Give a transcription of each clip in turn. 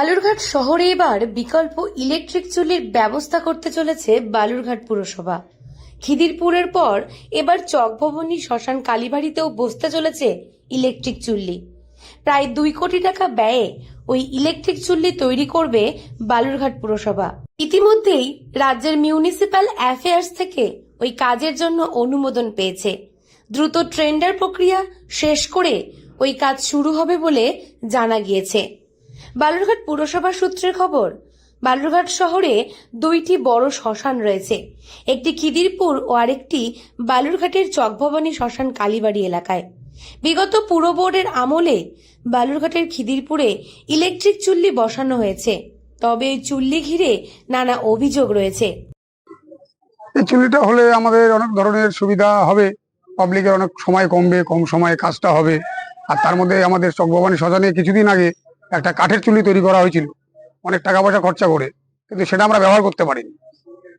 বালুরঘাট শহরে এবার বিকল্প ইলেকট্রিক চুল্লির ব্যবস্থা করতে চলেছে বালুরঘাট পুরসভা। খিদিরপুরের পর এবার চকভবনী শ্মশান কালীবাড়িতেও বসতে চলেছে ইলেকট্রিক চুল্লি। প্রায় দুই কোটি টাকা ব্যয়ে ওই ইলেকট্রিক চুল্লি তৈরি করবে বালুরঘাট পুরসভা। ইতিমধ্যেই রাজ্যের মিউনিসিপ্যাল অ্যাফেয়ার্স থেকে ওই কাজের জন্য অনুমোদন পেয়েছে। দ্রুত ট্রেন্ডার প্রক্রিয়া শেষ করে ওই কাজ শুরু হবে বলে জানা গিয়েছে। বালুরঘাট পুরসভা সূত্রের খবর, বালুরঘাট শহরে দুইটি বড় শ্মশান রয়েছে। একটি খিদিরপুর ও আরেকটি বালুরঘাটের চকভবানী শ্মশান কালীবাড়ি এলাকায়। বিগত পুর বোর্ডের আমলে বালুরঘাটের খিদিরপুরে ইলেকট্রিক চুল্লি বসানো হয়েছে। তবে চুল্লি ঘিরে নানা অভিযোগ রয়েছে। এই চুল্লিটা হলে আমাদের অনেক ধরনের সুবিধা হবে। পাবলিকের অনেক সময় কমবে, কম সময়ে কাজটা হবে। আর তার মধ্যে আমাদের চকভবানী শ্মশানে কিছুদিন আগে একটা কাঠের চুল্লি তৈরি করা হয়েছিল। অনেক টাকা পয়সা খরচা করে। কিন্তু সেটা আমরা ব্যবহার করতে পারিনি।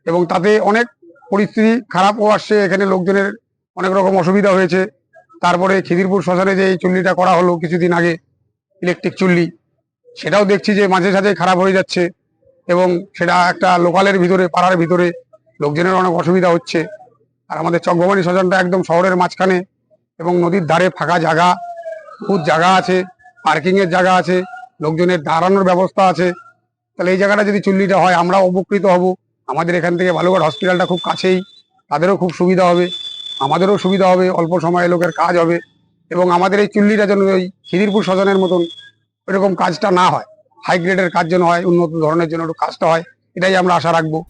এবং তাতে অনেক পরিস্থিতি খারাপও আসছে। এখানে লোকজনের অনেক রকম অসুবিধা হয়েছে। তারপরে খিদিরপুর শ্মশানে যে এই চুল্লিটা করা হলো কিছুদিন আগে ইলেকট্রিক চুল্লি, সেটাও দেখছি যে মাঝে সাঝে খারাপ হয়ে যাচ্ছে। এবং সেটা একটা লোকালের ভিতরে, পাড়ার ভিতরে লোকজনের অনেক অসুবিধা হচ্ছে। আর আমাদের চকভবানী শ্মশানটা একদম শহরের মাঝখানে এবং নদীর ধারে ফাঁকা জায়গা, বহুত জায়গা আছে, পার্কিংয়ের জায়গা আছে। লোকজনের দাঁড়ানোর ব্যবস্থা আছে। তাহলে এই জায়গাটা যদি চুল্লিটা হয় আমরা উপকৃত হব। আমাদের এখান থেকে বালুঘাট হসপিটালটা খুব কাছেই। তাদেরও খুব সুবিধা হবে। আমাদেরও সুবিধা হবে, অল্প সময়ে লোকের কাজ হবে। এবং আমাদের এই চুল্লিটা যেন ওই খিদিরপুর স্বজনের মতন এরকম কাজটা না হয়। হাই গ্রেডের কাজ যেন হয়, উন্নত ধরনের জন্য একটু কাজটা হয়, এটাই আমরা আশা রাখব।